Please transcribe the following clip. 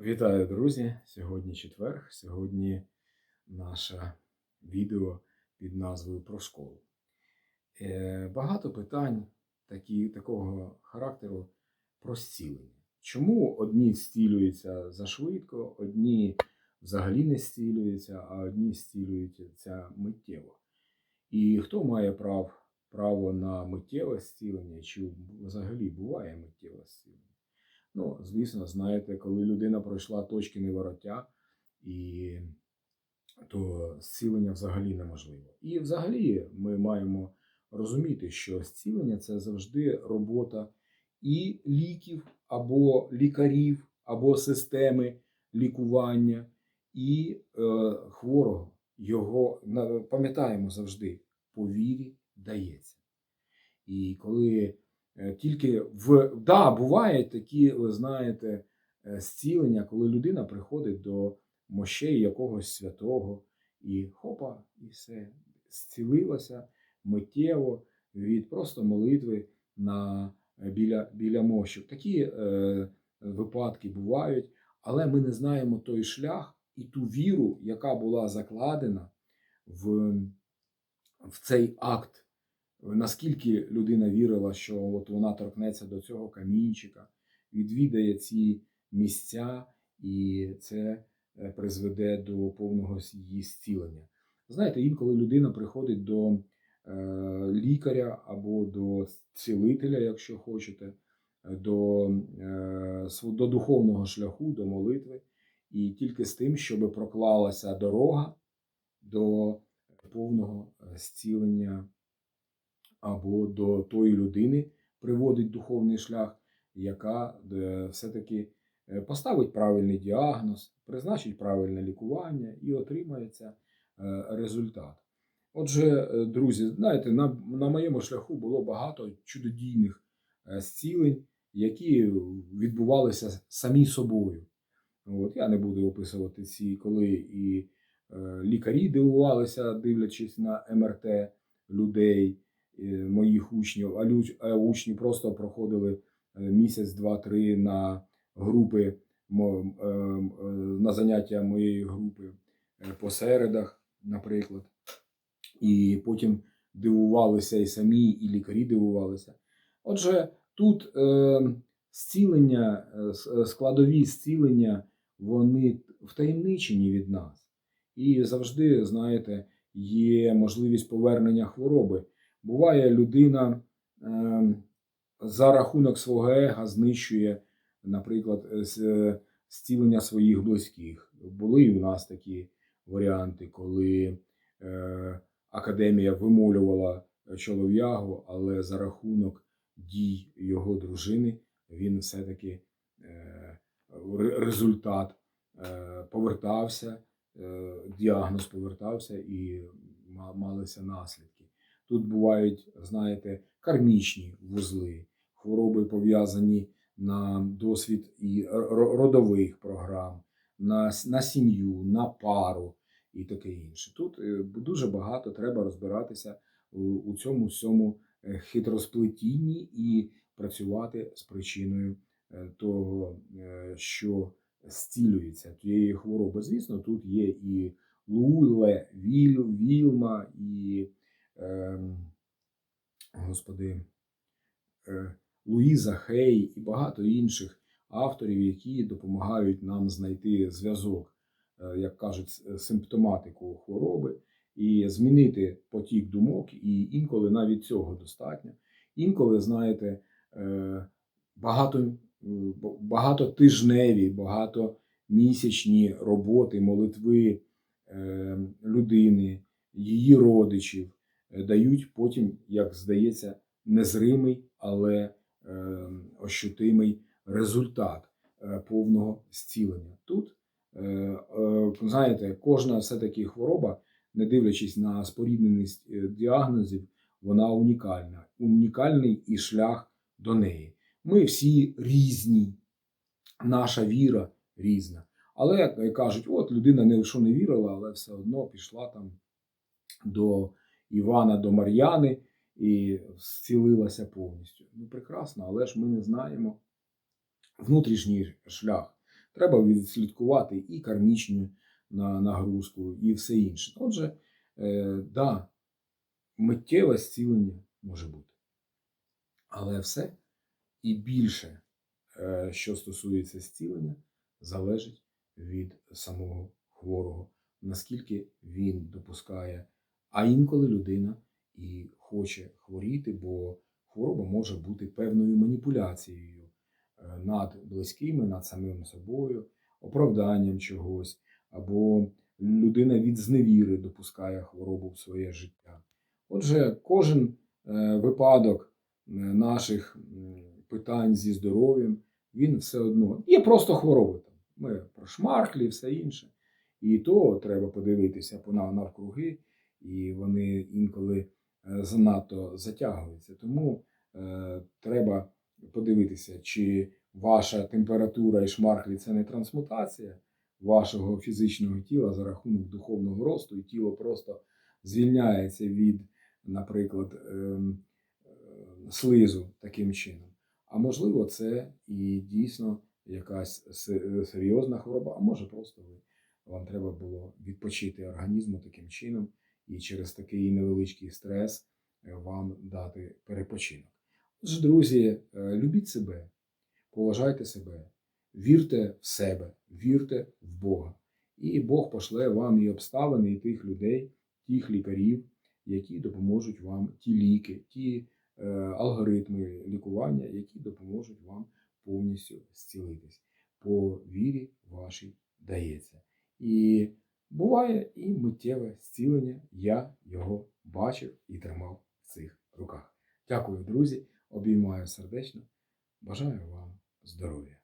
Вітаю, друзі! Сьогодні четверг. Сьогодні наше відео під назвою Про школу. Е, Багато питань такі, такого характеру про зцілення. Чому одні зцілюються зашвидко, одні взагалі не зцілюються, а одні зцілюються миттєво? І хто має прав, право на миттєве зцілення, чи взагалі буває миттєве зцілення? Ну, звісно, знаєте, коли людина пройшла точки невороття, і то зцілення взагалі неможливо. І взагалі ми маємо розуміти, що зцілення це завжди робота і ліків, або лікарів, або системи лікування, і е, хворого. Його пам'ятаємо завжди, по вірі дається. І коли Тільки в да, бувають такі, ви знаєте, е, зцілення, коли людина приходить до мощей якогось святого, і хопа, і все зцілилася миттєво від просто молитви на е, біля, біля мощів. Такі е, випадки бувають, але ми не знаємо той шлях і ту віру, яка була закладена в, в цей акт наскільки людина вірила, що от вона торкнеться до цього камінчика, відвідає ці місця, і це е, призведе до повного її зцілення. Знаєте, інколи людина приходить до е, лікаря або до цілителя, якщо хочете, до, е, до духовного шляху, до молитви, і тільки з тим, щоб проклалася дорога до повного зцілення або до тої людини приводить духовний шлях, яка е, все-таки е, поставить правильний діагноз, призначить правильне лікування і отримається е, результат. Отже, друзі, знаєте, на, на моєму шляху було багато чудодійних зцілень, які відбувалися самі собою. От, я не буду описувати ці, коли і лікарі дивувалися, дивлячись на МРТ людей, е, моїх учнів, а, учні просто проходили е, місяць, два-три на групи, е, е, на заняття моєї групи е, по середах, наприклад. І потім дивувалися і самі, і лікарі дивувалися. Отже, тут е, зцілення, е, е, складові зцілення, вони втаємничені від нас. І завжди, знаєте, є можливість повернення хвороби. Буває, людина е, за рахунок свого ега знищує, наприклад, е, е, зцілення своїх близьких. Були і у нас такі варіанти, коли е, академія вимолювала чолов'ягу, але за рахунок дій його дружини він все-таки результат повертався, діагноз повертався і малися наслідки. Тут бувають, знаєте, кармічні вузли, хвороби пов'язані на досвід і родових програм, на, на сім'ю, на пару і таке інше. Тут е, дуже багато треба розбиратися у, цьому всьому е, хитросплетінні і працювати з причиною е, того, що зцілюється тієї хвороби. Звісно, тут є і Луле, Віл, Вілма, і ем, господи, е, Луїза Хей і багато інших авторів, які допомагають нам знайти зв'язок, е, як кажуть, симптоматику хвороби і змінити потік думок, і інколи навіть цього достатньо. Інколи, знаєте, е, багато, багатотижневі, багатомісячні роботи, молитви е, людини, її родичів е, дають потім, як здається, незримий, але е, ощутимий результат е, повного зцілення. Тут, е, е, знаєте, кожна все-таки хвороба, не дивлячись на спорідненість е, діагнозів, вона унікальна. Унікальний і шлях до неї. Ми всі різні, наша віра різна. Але е, кажуть, от людина не що не вірила, але все одно пішла там до Івана, до Мар'яни і зцілилася повністю. Ну, прекрасно, але ж ми не знаємо внутрішній шлях. Треба відслідкувати і кармічну нагрузку, і все інше. Отже, е, да, миттєве зцілення може бути. Але все і більше, е, що стосується зцілення, залежить від самого хворого, наскільки він допускає, а інколи людина і хоче хворіти, бо хвороба може бути певною маніпуляцією е, над близькими, над самим собою, оправданням чогось, або людина від зневіри допускає хворобу в своє життя. Отже, кожен е, випадок е, наших питань зі здоров'ям, він все одно є просто хвороби. Ми про шмарклі і все інше. І то треба подивитися по на- навкруги, і вони інколи е, занадто затягуються. Тому е, треба подивитися, чи ваша температура і шмарклі це не трансмутація вашого фізичного тіла за рахунок духовного росту, і тіло просто звільняється від, наприклад, ем, е, слизу таким чином. А можливо, це і дійсно якась серйозна хвороба, а може просто вам треба було відпочити організму таким чином, і через такий невеличкий стрес е, вам дати перепочинок. Отже, друзі, е, любіть себе, поважайте себе, вірте в себе, вірте в Бога. І Бог пошле вам і обставини, і тих людей, тих лікарів, які допоможуть вам ті ліки, ті е, алгоритми лікування, які допоможуть вам повністю зцілитись. По вірі вашій дається. І буває і миттєве зцілення. Я його бачив і тримав в цих руках. Дякую, друзі. Обіймаю сердечно. Бажаю вам здоров'я.